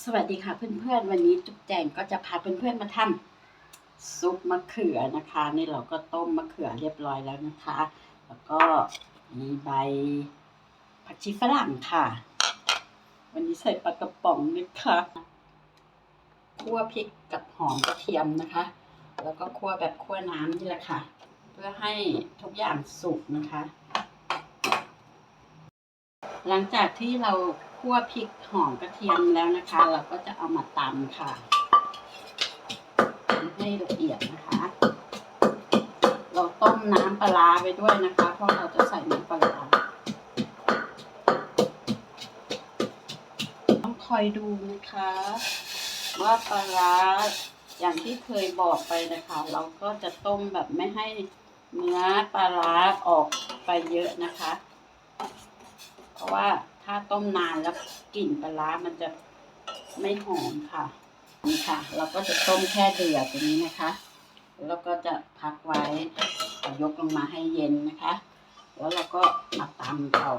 สวัสดีค่ะเพื่อนๆ วันนี้จุ๊บแจงก็จะพาเพื่อนๆมาทำซุปมะเขือนะคะนี่เราก็ต้มมะเขือเรียบร้อยแล้วนะคะ แล้วก็มีใบผักชีฝรั่งค่ะ วันนี้ใส่ปลากระป๋องนะคะคั่วพริกกับหอมกระเทียมนะคะ แล้วก็คั่วแบบคั่วน้ำนี่แหละค่ะ เพื่อให้ทุกอย่างสุกนะคะ หลังจากที่เรา คั่วพริกหอมกระเทียมแล้วนะคะ เราก็จะเอามาตำค่ะให้ละเอียดนะคะ เราต้มน้ำปลาไปด้วยนะคะ เพราะเราจะใส่น้ำปลาร้าต้องคอยดูนะคะ ว่าปลาร้าอย่างที่เคยบอกไปนะคะ เราก็จะต้มแบบไม่ให้เนื้อปลาร้าออกไปเยอะนะคะ เพราะว่า ถ้าต้มนานแล้วกลิ่นปลาร้ามันจะไม่หอมค่ะ นี่ค่ะ เราก็จะต้มแค่เดือดตรงนี้นะคะ แล้วก็จะพักไว้ยกลงมาให้เย็นนะคะ แล้วเราก็มาตำต่อ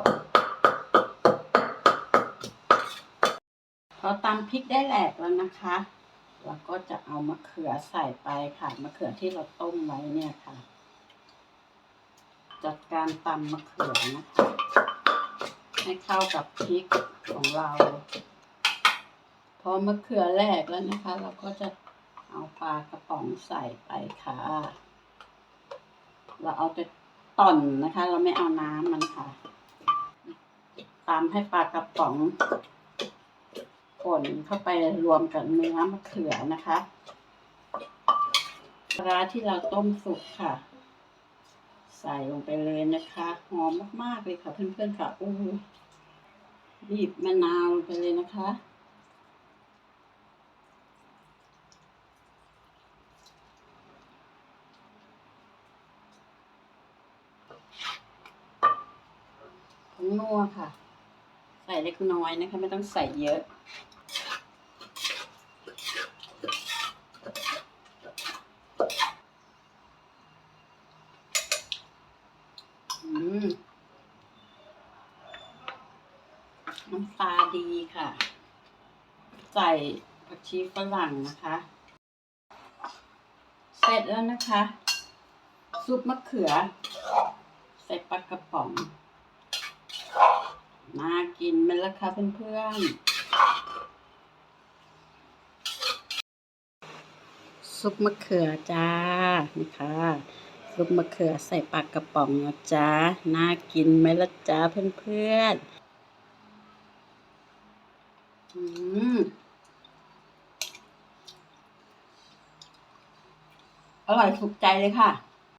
พอตำพริกได้แหลกแล้วนะคะเราก็จะเอามะเขือใส่ไปค่ะมะเขือที่เราต้มไว้เนี่ยค่ะ จัดการตำมะเขือนะคะ ให้เข้ากับพริกของเรา พอมะเขือแหลกแล้วนะคะ เราก็จะเอาปลากระป๋องใส่ไปค่ะ เราเอาแต่ต่อนนะคะ เราไม่เอาน้ำมันค่ะ ตามให้ปลากระป๋องป่นเข้าไปรวมกับเนื้อมะเขือนะคะปลาร้าที่เราต้มสุกค่ะ ใส่ลงไปเลยนะคะ หอมมากๆเลยค่ะเพื่อนๆค่ะอู้บีบมะนาวลงไปเลยนะคะผงนัวค่ะ ใส่เล็กน้อยนะคะ ไม่ต้องใส่เยอะ อืม น้ำปลาดีค่ะ ใส่ผักชีฝรั่งนะคะ เสร็จแล้วนะคะ ซุปมะเขือ ใส่ปลากระป๋องน่ากินไหมล่ะคะเพื่อนๆ ซุปมะเขือจ้า นี่ค่ะซุปมะเขือใส่ปลากระป๋องนะจ้าน่ากินไหมล่ะจ้าเพื่อนๆ อืมอร่อยถูกใจเลยค่ะ